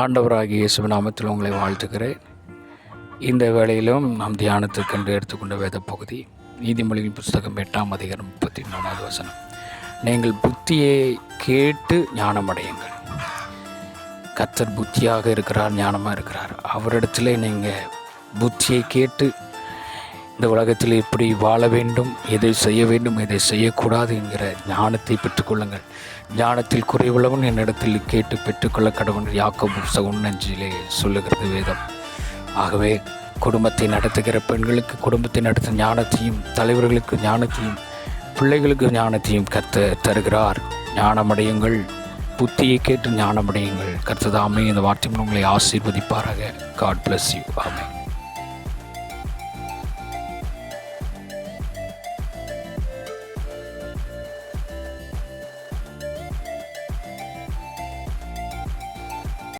ஆண்டவராகிய இயேசு நாமத்தில் உங்களை வாழ்த்துகிறேன். இந்த வேளையிலும் நாம் தியானத்துக்கென்று எடுத்துக்கொண்ட வேத பகுதி நீதிமொழியின் புஸ்தகம் எட்டாம் அதிகாரம் முப்பத்தி மூணாவது வசனம். நீங்கள் புத்தியை கேட்டு ஞானமடையுங்கள். கத்தர் புத்தியாக இருக்கிறார் ஞானமாக இருக்கிறார். அவரிடத்துல நீங்கள் புத்தியை கேட்டு இந்த உலகத்தில் எப்படி வாழ வேண்டும் எதை செய்ய வேண்டும் எதை செய்யக்கூடாது என்கிற ஞானத்தை பெற்றுக்கொள்ளுங்கள் ஞானத்தில் குறைவுள்ளவன் என்னிடத்தில் கேட்டு பெற்றுக்கொள்ள கடவுள் யாக்கோபு புஸ்தகம் சொல்லுகிறது வேதம். ஆகவே குடும்பத்தை நடத்துகிற பெண்களுக்கு குடும்பத்தை நடத்தும் ஞானத்தையும் தலைவர்களுக்கு ஞானத்தையும் பிள்ளைகளுக்கு ஞானத்தையும் கத்த தருகிறார். ஞானமடையுங்கள். புத்தியை கேட்டு ஞானமடையுங்கள். கர்த்ததாமே இந்த வார்த்தை உங்களை ஆசீர்வதிப்பாராக. காட் பிளஸ் யூ ஆமே